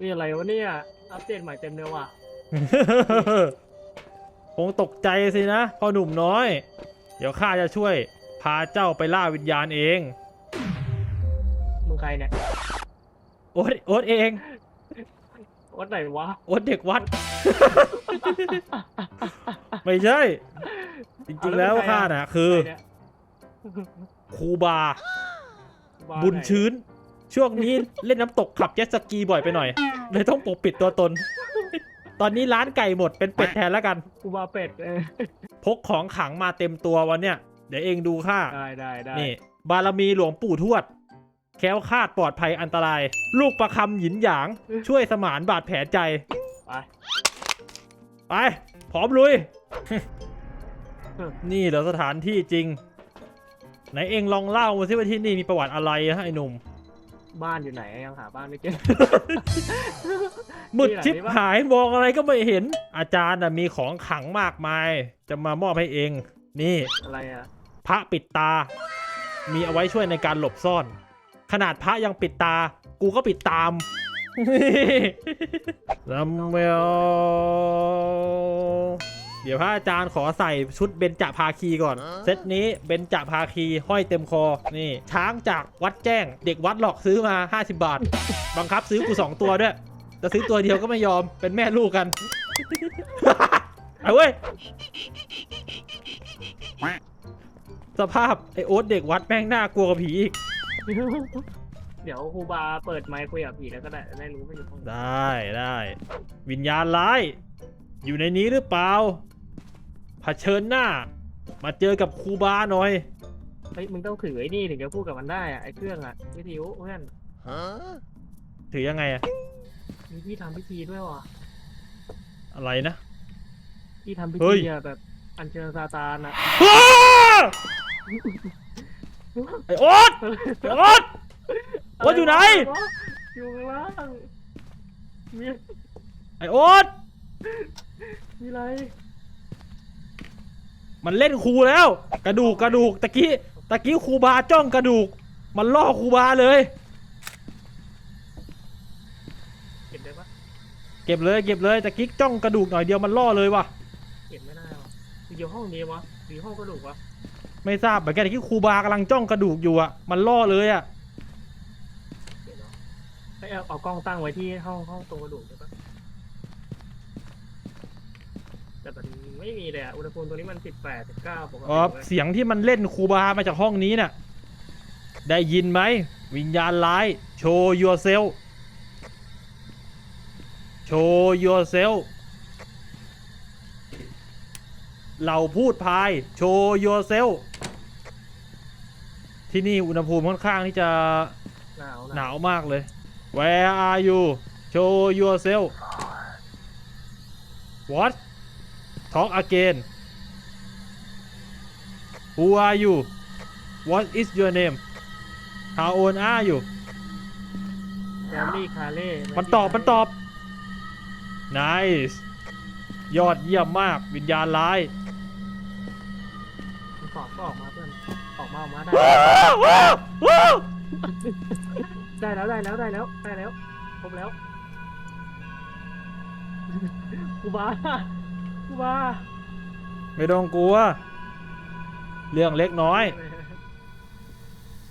นี่อะไรวะเนี่ย อัปเดตใหม่เต็มเลยว่ะ คงตกใจสินะพ่อหนุ่มน้อย เดี๋ยวข้าจะช่วย พาเจ้าไปล่าวิญญาณเอง มึงใครเนี่ย โอ๊ตโอ๊ตเอง วัดไหนวะ โอ๊ตเด็กวัด ไม่ใช่ จริงๆแล้วข้าน่ะ คือใรเนี่ยครูบาว่าบุญไหนชื้น ช่วงนี้เล่นน้ำตกขับเจ็ตสกีบ่อยไปหน่อยเลยต้องปกปิดตัวตน ตอนนี้ร้านไก่หมดเป็นเป็ดแทนแล้วกัน กูบาเป็ดเออพกของขลังมาเต็มตัววันเนี้ยเดี๋ยวเองดูข้าได้ได้ได้นี่ บารมีหลวงปู่ทวด แคล้วคลาดปลอดภัยอันตราย ลูกประคำหยินหยาง ช่วยสมานบาดแผลใจ ไปไปพร้อมลุย นี่เหรอสถานที่จริง ไหนเองลองเล่ามาสิว่าที่นี่มีประวัติอะไรฮะไอ้หนุ่ม บ้านอยู่ไหนยังหาบ้านไม่เจอ มืดมีหลายชิบที่ปะหายมองอะไรก็ไม่เห็น อาจารย์น่ะมีของขลังมากมาย จะมามอบให้เอง นี่ อะไรอะพระปิดตา มีเอาไว้ช่วยในการหลบซ่อน ขนาดพระยังปิดตา กูก็ปิดตามซัมเวลเดี๋ยวพระอาจารย์ขอใส่ชุดเบญจภาคีก่อน เซตนี้เบญจภาคีห้อยเต็มคอ นี่ ช้างจากวัดแจ้ง เด็กวัดหลอกซื้อมา 50 บาท บังคับซื้อกู 2 ตัวด้วย จะซื้อตัวเดียวก็ไม่ยอม เป็นแม่ลูกกัน เอาเว้ย สภาพไอโอ๊ตเด็กวัดแม่งน่ากลัวกว่าผีอีก เดี๋ยวครูบาเปิดไมค์คุยกับผีแล้วก็ได้ได้รู้ไม่อยู่ห้องได้ได้ วิญญาณร้าย อยู่ในนี้หรือเปล่า เผชิญหน้า มาเจอกับครูบาหน่อย เฮ้ยมึงต้องถือไอ้นี่ถึงจะพูดกับมันได้อะไอ้เครื่องอะวิทยุเพื่อนถือยังไงอะมีที่ทำพิธีด้วยว่ะอะไรนะ ที่ทำพิเฮ้ธียอะแบบอัญเชิญซาตานอะอ้าไอโอ๊ตไอโอ๊ต โอ๊ตอยู่ไหน อยู่ข้างล่างมีไอโอ๊ตมีอะไร มันเล่นครูแล้ว กระดูกกระดูกตะกี้ตะกี้ครูบาจ้องกระดูก มันล่อครูบาเลย เก็บได้ปะเก็บเลยเก็บเลยตะกี้จ้องกระดูกหน่อยเดียวมันล่อเลยว่ะเก็บไม่ได้วะอยู่ห้องนี้วะอยู่ห้องกระดูกวะไม่ทราบเหมือนกันที่ครูบากำลังจ้องกระดูกอยู่อะมันล่อเลยอะเดี๋ยวเนาะให้เอาเอากล้องตั้งไว้ที่ห้องห้องตรงกระดูกได้ปะแต่มัน ไม่มีเลยอะอุณหภูมิตัวนี้มันสิบแปดสิบเก้าปกติอ๋อเว้ยเสียงที่มันเล่นครูบามาจากห้องนี้น่ะ ได้ยินไหม วิญญาณร้าย โชว์ yourself โชว์ yourself เราพูดพาย โชว์ yourself ที่นี่อุณหภูมิค่อนข้างที่จะหนาวหนาวมากเลย Where are you Show yourself What Talk again Who are you What is your name How old are you แซมมี่คาเล่มันตอบ มันตอบ Nice ยอดเยี่ยมมากวิญญาณร้าย มันตอบก็ออกมาเพื่อนออกมาออกมาได้ว้าวว้าวว้าวได้แล้วได้แล้วได้แล้วได้แล้วครบแล้วกูบา กูบาไม่ต้องกลัว เรื่องเล็กน้อย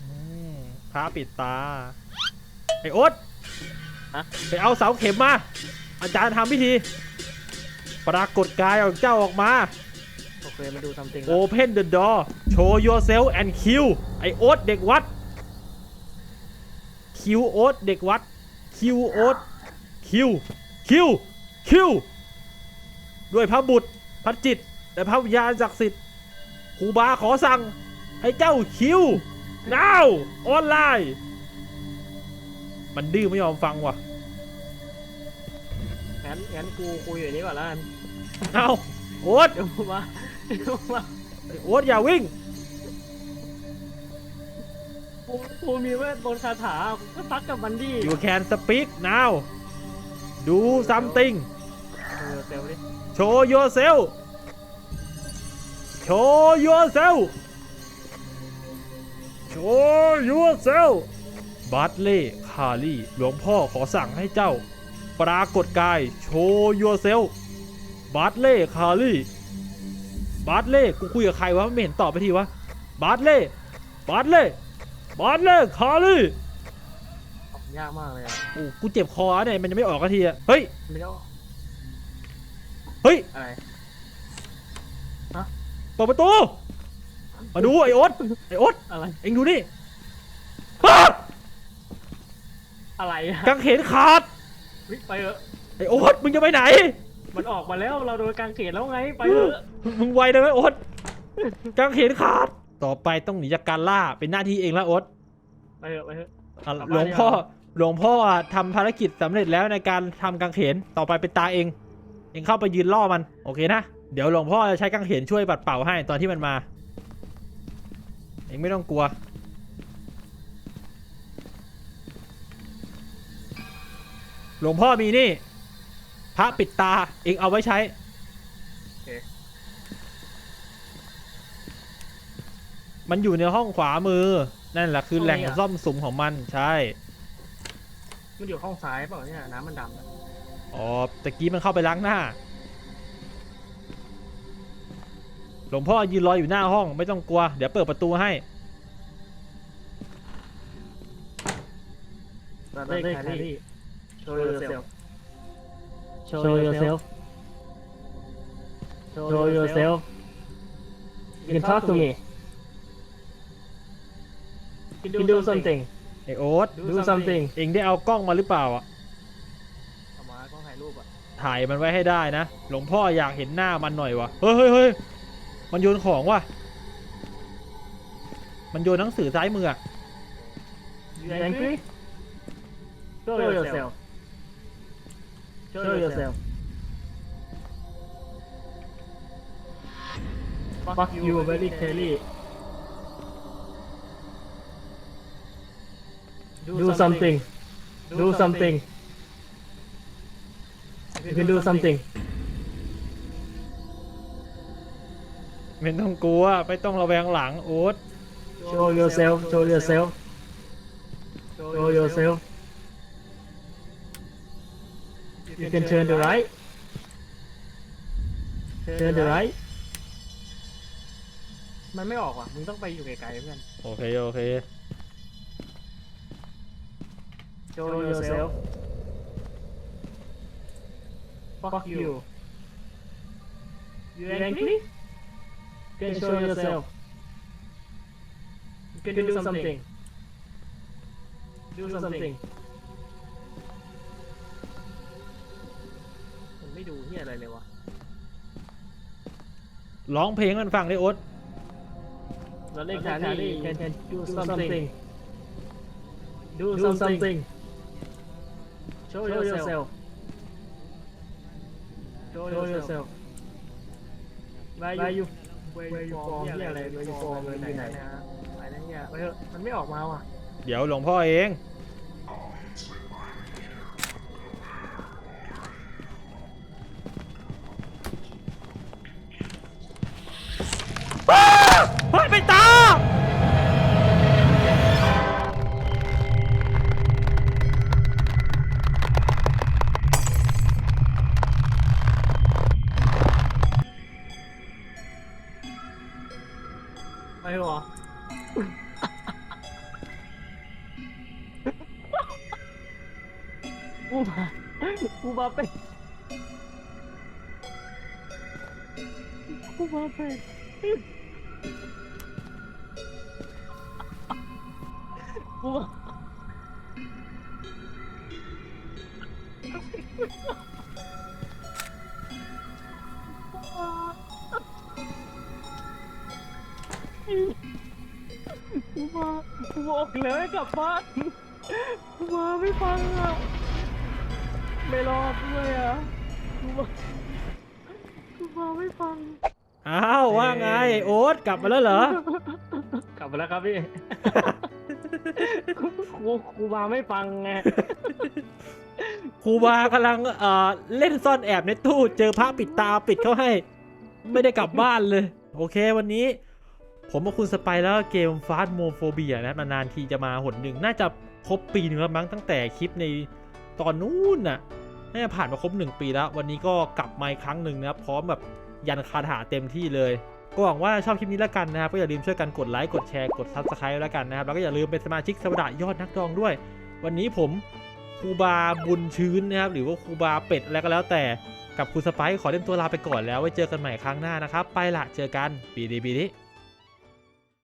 อืมพระปิดตา ไอ้โอ๊ตฮะ ไปเอาเสาเข็มมา อาจารย์ทำพิธี ปรากฏกายของเจ้าออกมา โอเคมาดูทำจริงแล้ว Open the door Show yourself and kill ไอ้โอ๊ตเด็กวัด คิวโอ๊ตเด็กวัด คิวโอ๊ตคิวคิวคิว ด้วยพระบุตรพระจิต และพระวิญญาณศักดิ์สิทธิ์ครูบาขอสั่งให้เจ้าคิว now ออนไลน์ มันดื้อไม่ยอมฟังว่ะ งั้นงั้นกูคุยอยู่นี้ก่อนแล้วกันเอาโอ๊ตเดี๋ยวกูมาเดี๋ยวกูมาไอ้โอ๊ตอย่าวิ่ง กูกูมีเวทบนต์คาถากูก็ซักกับมันดิ you can speak now do something เออเซลดิ show yourself show yourself show yourself บัตเล่คารีหลวงพ่อขอสั่งให้เจ้า ปรากฏกายโชว์ยูเซลบาร์เล่คารีบาร์เล่กูคุยกับใครวะไม่เห็นตอบไปทีวะบาร์เล่บาร์เล่บาร์เล่คารีออกยากมากเลยอะโอ้กูเจ็บคอเนี่ยมันยังไม่ออกกันทีอะเฮ้ยไม่ต้อง เฮ้ยอะไรเปิดประตู มาดูไอ้โอ๊ตไอ้โอ๊ตอะไรเอ็งดูนี่อ้าอะไรอะกางเขนขาด เฮ้ยไปเถอะไอ้โอ๊ตมึงจะไปไหน มันออกมาแล้วเราโดนกางเขนแล้วไงไปเถอะมึงไวเลยไหมโอ๊ตกางเขนขาด ต่อไปต้องหนีจากการล่าเป็นหน้าที่เองแล้วโอ๊ตไปเถอะไปเถอะอะกลับหลบ้านวงพ่อดีกว่าหลวงพ่อทำภารกิจสำเร็จแล้วในการทำกางเขนต่อไปเป็นตาเองเองเข้าไปยืนล่อมัน โอเคนะ เดี๋ยวหลวงพ่อจะใช้กางเขนช่วยปัดเป่าให้ตอนที่มันมา เองไม่ต้องกลัว หลวงพ่อมีนี่ พระปิดตา เองเอาไว้ใช้ มันอยู่ในห้องขวามือ นั่นแหละคือแหล่งซ่อมสุมของมัน ใช่ มันอยู่ห้องซ้ายเปล่าเนี่ยน้ำมันดำ อะอ๋อตะกี้มันเข้าไปล้างหน้า หลวงพ่อยืนรออยู่หน้าห้องไม่ต้องกลัว เดี๋ยวเปิดประตูให้เลขแครี่ show yourself show yourself show yourself you can talk to me you can do something ไอโอ๊ต do something เองได้เอากล้องมาหรือเปล่าอะ เอามากล้องถ่าย รูปอะถ่ายมันไว้ให้ได้นะ หลวงพ่ออยากเห็นหน้ามันหน่อยวะเฮ้ยเฮ้ยเฮ้ยมันโยนของว่ะ มันโยนหนังสือซ้ายมืออะ you angry show yourself show yourself fuck you very Kelly do something do something you can do something ไม่ต้องกลัว ไม่ต้องระแวงหลังโอ๊ต show yourself show yourself show yourself you can turn the right turn the right มันไม่ออกว่ะ มึงต้องไปอยู่ไกลๆเพื่อน โอเค โอเค show yourself fuck you you angry can show yourself you can do something do something มันไม่ดูเฮียอะไรเลยวะ ร้องเพลงให้มันฟังได้โอ๊ตแล้วเลขฐานี่ can can do something do something show yourself show yourself where you where you from ที่อะไร where you from อยู่ไหนนะไปนะเนี่ยไปเถอะมันไม่ออกมาว่ะเดี๋ยวหลวงพ่อเองอ้าวเฮ้ยไปตาไกูมาเป็นกูมาเป็นกูมากูมากูบอกแล้วให้กลับบ้านกูมาไม่ฟังอะ ไม่รอดด้วยอะกูมากูมาไม่ฟังอ้าวว่าไงไอ้โอ๊ตกลับมาแล้วเหรอ กลับมาแล้วครับพี่ ครูครูมาไม่ฟังไง ครูบากำลังเอ่อเล่นซ่อนแอบในตู้ เจอพระปิดตาปิดเขาให้ ไม่ได้กลับบ้านเลย โอเควันนี้ ผมกับคุณสไปร์แล้วเกมฟาสโมโฟเบียนะนานๆทีจะมาหนหนึ่ง น่าจะครบปีหนึ่งแล้วมั้งตั้งแต่คลิปใน ตอนนู้นน่ะน่าจะผ่านมาครบหนึ่งปีแล้ว วันนี้ก็กลับมาอีกครั้งหนึ่งนะครับ พร้อมแบบยันคาถาเต็มที่เลย ก็หวังว่าชอบคลิปนี้แล้วกันนะครับ ก็อย่าลืมช่วยกันกดไลค์ กดแชร์ กด subscribe แล้วกันนะครับ แล้วก็อย่าลืมเป็นสมาชิกสวดายอดนักดองด้วย วันนี้ผมครูบาบุญชื้นนะครับ หรือว่าครูบาเป็ดอะไรก็แล้วแต่ กับคุณสไปซ์ขอเล่นตัวลาไปก่อนแล้ว ไว้เจอกันใหม่ครั้งหน้านะครับ ไปละ เจอกัน ปีดีปีนี้